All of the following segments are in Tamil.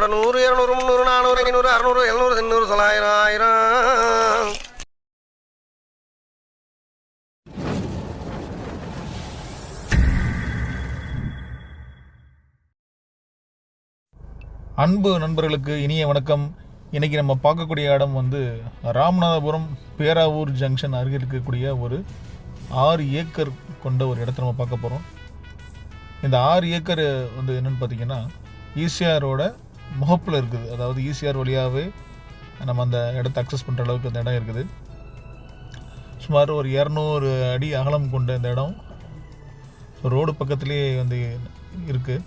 அப்புறம் நூறு இரநூறு முந்நூறு நானூறு ஐநூறு அறநூறு எழுநூறு எண்ணூறு தொள்ளாயிரம் ஆயிரம். அன்பு நண்பர்களுக்கு இனிய வணக்கம். இன்றைக்கி நம்ம பார்க்கக்கூடிய இடம் வந்து ராமநாதபுரம் பேராவூர் ஜங்ஷன் அருகில் இருக்கக்கூடிய ஒரு ஆறு ஏக்கர் கொண்ட ஒரு இடத்த நம்ம பார்க்க போகிறோம் இந்த ஆறு ஏக்கர் வந்து என்னென்னு பார்த்தீங்கன்னா ஈசிஆரோட முகப்பில் இருக்குது. அதாவது ஈசிஆர் வழியாகவே நம்ம அந்த இடத்த அக்சஸ் பண்ணுற அளவுக்கு அந்த இடம் இருக்குது. சுமார் ஒரு இரநூறு அடி அகலம் கொண்ட இந்த இடம் ரோடு பக்கத்துலேயே வந்து இருக்குது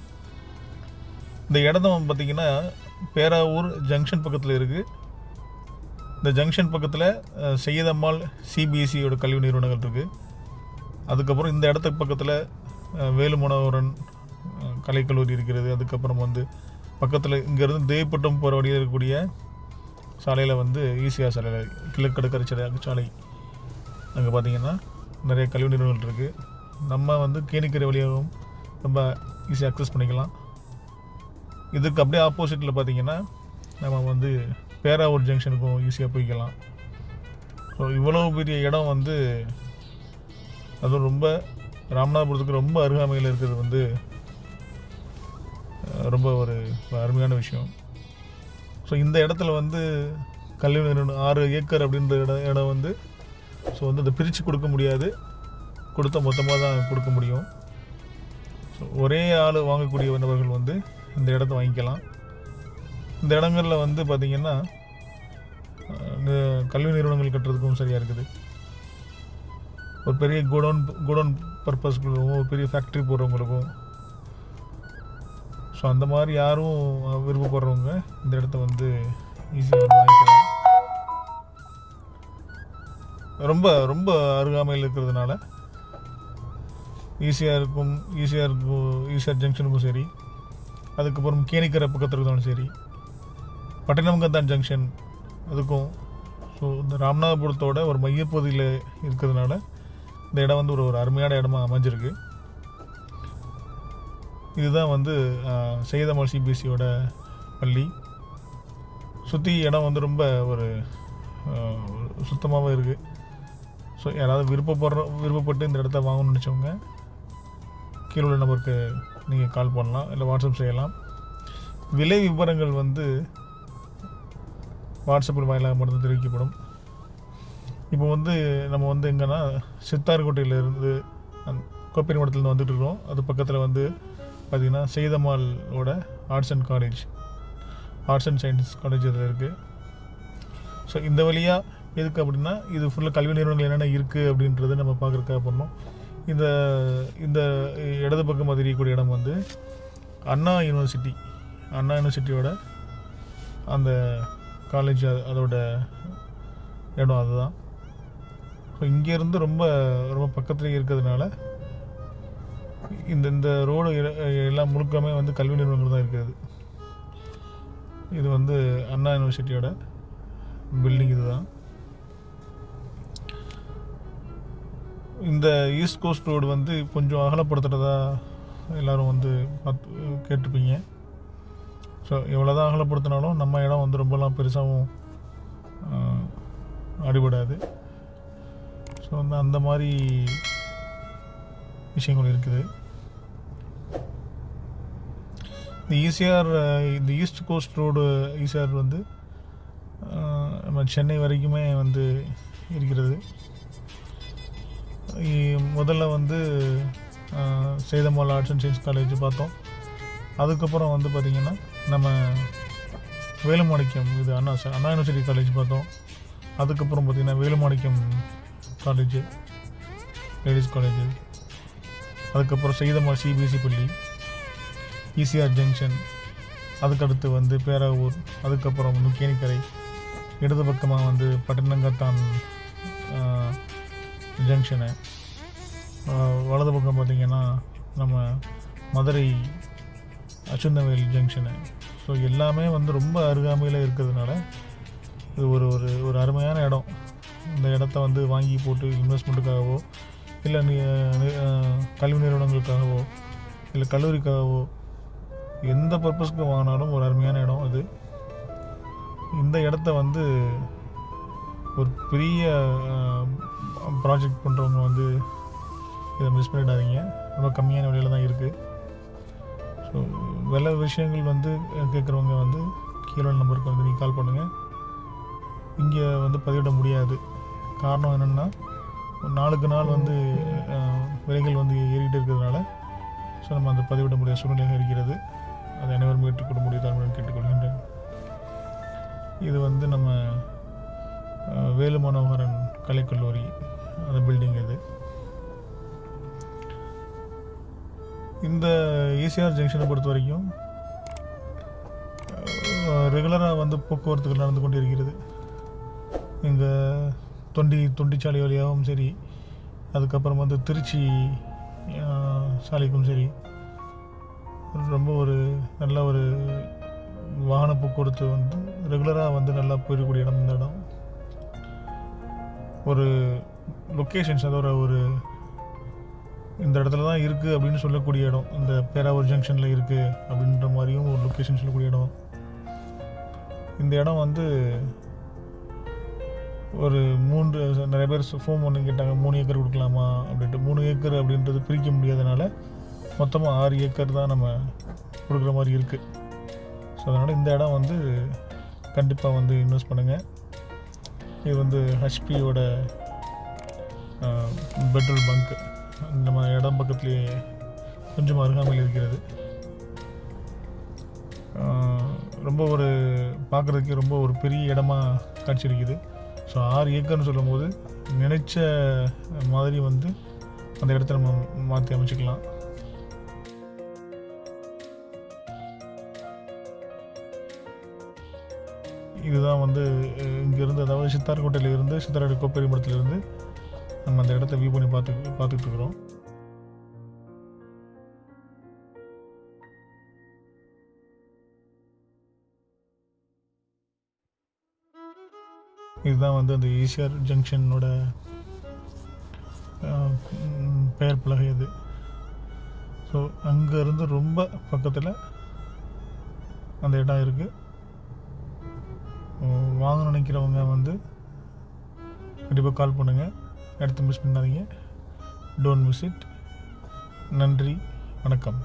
இந்த இடம் பார்த்தீங்கன்னா பேராவூர் ஜங்ஷன் பக்கத்தில் இருக்குது இந்த ஜங்ஷன் பக்கத்தில் செய்யதம்மாள் சிபிஎஸ்சியோட கல்வி நிறுவனங்கள் இருக்குது அதுக்கப்புறம் இந்த இடத்துக்கு பக்கத்தில் அஹ், வேலுமனோகரன் கலைக்கல்லூரி இருக்கிறது. அதுக்கப்புறம் வந்து பக்கத்தில் இங்கேருந்து தேவப்பட்டம் போகிற வழியில் இருக்கக்கூடிய சாலையில் வந்து ஈஸியாக சாலையில் கிழக்கடற்கரை சாலை சாலை. அங்கே பார்த்தீங்கன்னா நிறைய கல்வி நிறுவனங்கள் இருக்குது நம்ம வந்து கேணிக்கரை வழியாகவும் ரொம்ப ஈஸியாக அக்சஸ் பண்ணிக்கலாம். இதுக்கு அப்படியே ஆப்போசிட்டில் பார்த்தீங்கன்னா நம்ம வந்து பேராவூர் ஜங்ஷனுக்கும் ஈஸியாக போய்க்கலாம். ஸோ இவ்வளோ பெரிய இடம் வந்து அதுவும் ரொம்ப ராமநாதபுரத்துக்கு ரொம்ப அருகாமையில் இருக்கிறது வந்து ரொம்ப ஒரு அருமையான விஷயம். ஸோ இந்த இடத்துல வந்து கல்வி நிறுவனம் ஆறு ஏக்கர் அப்படின்ற இடம் இடம் வந்து ஸோ வந்து அதை பிரித்து கொடுக்க முடியாது. கொடுத்த மொத்தமாக தான் கொடுக்க முடியும். ஸோ ஒரே ஆள் வாங்கக்கூடிய நபர்கள் வந்து இந்த இடத்த வாங்கிக்கலாம். இந்த இடங்களில் வந்து பார்த்திங்கன்னா இந்த கல்வி நிறுவனங்கள் கட்டுறதுக்கும் சரியாக இருக்குது. ஒரு பெரிய குடோன் குடோன் பர்பஸ்களுக்கும் ஒரு பெரிய ஃபேக்ட்ரி போடுறவங்களுக்கும் ஸோ அந்த மாதிரி யாரும் விருப்பப்படுறவங்க இந்த இடத்த வந்து ஈஸியாக வந்து வாங்கிக்கலாம். ரொம்ப ரொம்ப அருகாமையில் இருக்கிறதுனால ஈஸியாக இருக்கும் ஈஸியாக இருக்கும் ஈஸியாக ஜங்ஷனுக்கும் சரி. அதுக்கப்புறம் கேணிக்கரை பக்கத்தில் இருந்தாலும் சரி. பட்டினம்கந்தான் ஜங்ஷன் அதுக்கும். ஸோ இந்த ராமநாதபுரத்தோட ஒரு மையப்பகுதியில் இருக்கிறதுனால இந்த இடம் வந்து ஒரு ஒரு அருமையான இடமா அமைஞ்சிருக்கு. இதுதான் வந்து செய்தமல் சிபிஎஸ்சியோட பள்ளி. சுற்றி இடம் வந்து ரொம்ப ஒரு சுத்தமாகவே இருக்குது ஸோ யாராவது விருப்பப்படுற விருப்பப்பட்டு இந்த இடத்த வாங்கணும்னு நினச்சவங்க கீழே உள்ள நபருக்கு நீங்கள் கால் பண்ணலாம் இல்லை வாட்ஸ்அப் செய்யலாம். விலை விவரங்கள் வந்து வாட்ஸ்அப்பில் வாயிலாக மட்டும் தெரிவிக்கப்படும். இப்போ வந்து நம்ம வந்து எங்கன்னா சித்தார்கோட்டையிலேருந்து கோப்பேரி மடத்துலேருந்து வந்துட்டு இருக்கோம். அது பக்கத்தில் வந்து பார்த்திங்கன்னா செய்தம்மாளோட arts and college arts and science college இதில் இருக்குது ஸோ இந்த வழியாக எதுக்கு அப்படின்னா இது ஃபுல்லாக கல்வி நிறுவனங்கள் என்னென்ன இருக்குது அப்படின்றத நம்ம பார்க்குறக்காக பண்ணோம் இந்த இந்த இடது பக்கம் தெரியக்கூடிய இடம் வந்து அண்ணா யூனிவர்சிட்டி அண்ணா யூனிவர்சிட்டியோட அந்த காலேஜ் அதோட இடம் அதுதான். ஸோ இங்கேருந்து ரொம்ப ரொம்ப பக்கத்துலேயே இருக்கிறதுனால இந்த இந்த ரோடு எல்லாம் முழுக்கமே வந்து கல்வி நிறுவனங்கள் தான் இருக்கிறது இது வந்து அண்ணா யூனிவர்சிட்டியோட பில்டிங் இதுதான். இந்த ஈஸ்ட் கோஸ்ட் ரோடு வந்து கொஞ்சம் அகலப்படுத்துகிறதா எல்லாரும் வந்து பார்த்து கேட்டுப்பீங்க ஸோ எவ்வளோ தான் அகலப்படுத்தினாலும் நம்ம இடம் வந்து ரொம்பலாம் பெருசாகவும் அடிபடாது. ஸோ வந்து அந்த மாதிரி விஷயங்கள் இருக்குது. இந்த ஈசிஆர் இந்த ஈஸ்ட் கோஸ்ட் ரோடு ஈசிஆர் வந்து நம்ம சென்னை வரைக்குமே வந்து இருக்கிறது. முதல்ல வந்து ஆஹ், Sethammal arts and science college பார்த்தோம். அதுக்கப்புறம் வந்து பார்த்திங்கன்னா நம்ம வேலுமாணிக்கம் இது அண்ணா ச- அண்ணா யூனிவர்சிட்டி காலேஜ் பார்த்தோம். அதுக்கப்புறம் பார்த்திங்கன்னா வேலுமாணிக்கம் காலேஜ் லேடிஸ் காலேஜ் அதுக்கப்புறம் செய்தமா சிபிஎஸ்சி பள்ளி இசிஆர் ஜங்ஷன் அதுக்கடுத்து வந்து பேராவூர் அதுக்கப்புறம் வந்து கேணிக்கரை இடது பக்கமாக வந்து பட்டினங்கத்தான் ஜங்ஷனு வலது பக்கம் பார்த்திங்கன்னா நம்ம மதுரை அச்சுந்தவேல் ஜங்ஷனு ஸோ எல்லாமே வந்து ரொம்ப அருகாமையில் இருக்கிறதுனால இது ஒரு ஒரு ஒரு அருமையான இடம். இந்த இடத்த வந்து வாங்கி போட்டு இன்வெஸ்ட்மெண்ட்டுக்காகவோ இல்லை கல்வி நிறுவனங்களுக்காகவோ இல்லை கல்லூரிக்காகவோ எந்த பர்பஸ்க்கு வாங்கினாலும் ஒரு அருமையான இடம் அது. இந்த இடத்த வந்து ஒரு பெரிய ப்ராஜெக்ட் பண்ணுறவங்க வந்து இதை மிஸ் பண்ணிடாதீங்க. ரொம்ப கம்மியான விலையில் தான் இருக்குது ஸோ வில விஷயங்கள் வந்து கேட்குறவங்க வந்து கீழே நம்பருக்கு வந்து நீங்கள் கால் பண்ணுங்கள் இங்கே வந்து பதிவிட முடியாது. காரணம் என்னென்னா நாளுக்கு நாள் வந்து விலைகள் வந்து ஏறிக்கிட்டு இருக்கிறதுனால ஸோ நம்ம அந்த பதிவிட முடியாத சூழ்நிலையாக இருக்கிறது. அதை அனைவரும் ஏற்றுக்கொள்ள முடியுதான்னு கேட்டுக்கொள்கின்றேன். இது வந்து நம்ம வேலு மனோகரன் கலைக்கல்லூரி அந்த பில்டிங் இது. இந்த ஈசிஆர் ஜங்ஷனை பொறுத்த வரைக்கும் ரெகுலராக வந்து போக்குவரத்துகள் நடந்து கொண்டு இருக்கிறது. இங்கே தொண்டி தொண்டிச்சாலை வழியாகவும் சரி அதுக்கப்புறம் வந்து திருச்சி சாலைக்கும் சரி ரொம்ப ஒரு நல்ல ஒரு வாகன போக்குவரத்து வந்து ரெகுலராக வந்து நல்லா போயிடக்கூடிய இடம் இந்த இடம். ஒரு லொக்கேஷன்ஸ் அதோட ஒரு இந்த இடத்துல தான் இருக்குது அப்படின்னு சொல்லக்கூடிய இடம். இந்த பேராவூர் ஜங்ஷனில் இருக்குது அப்படின்ற மாதிரியும் ஒரு லொக்கேஷன் சொல்லக்கூடிய இடம். இந்த இடம் வந்து ஒரு மூன்று நிறைய பேர் ஃபோம் ஒன்று கேட்டாங்க மூணு ஏக்கர் கொடுக்கலாமா அப்படின்ட்டு. மூணு ஏக்கர் அப்படின்றது பிரிக்க முடியாதனால மொத்தமாக ஆறு ஏக்கர் தான் நம்ம கொடுக்குற மாதிரி இருக்குது ஸோ அதனால் இந்த இடம் வந்து கண்டிப்பாக வந்து இன்வெஸ்ட் பண்ணுங்கள் இது வந்து ஹெச்பியோட பெட்ரோல் பங்க். நம்ம இடம் பக்கத்துலேயே கொஞ்சம் அருகாமையில் இருக்கிறது. ரொம்ப ஒரு பார்க்குறதுக்கு ரொம்ப ஒரு பெரிய இடமா காட்சி இருக்குது ஸோ ஆறு ஏக்கர்னு சொல்லும்போது நினைச்ச மாதிரி வந்து அந்த இடத்த நம்ம மாற்றி அமைச்சிக்கலாம். இதுதான் வந்து இங்கேருந்து அதாவது சித்தார்கோட்டையில இருந்து சித்தாரோட கோப்பெருமடத்துல இருந்து நம்ம அந்த இடத்த வியூ பண்ணி பார்த்து பார்த்துட்டு இருக்கிறோம். இதுதான் வந்து அந்த ஈசிஆர் ஜங்ஷனோட பெயர் பலகை இது ஸோ அங்கேருந்து ரொம்ப பக்கத்தில் அந்த இடம் இருக்குது வாங்க நினைக்கிறவங்க வந்து கண்டிப்பாக கால் பண்ணுங்கள் எடுத்து மிஸ் பண்ணாதீங்க. டோன்ட் மிஸ் இட் நன்றி. வணக்கம்.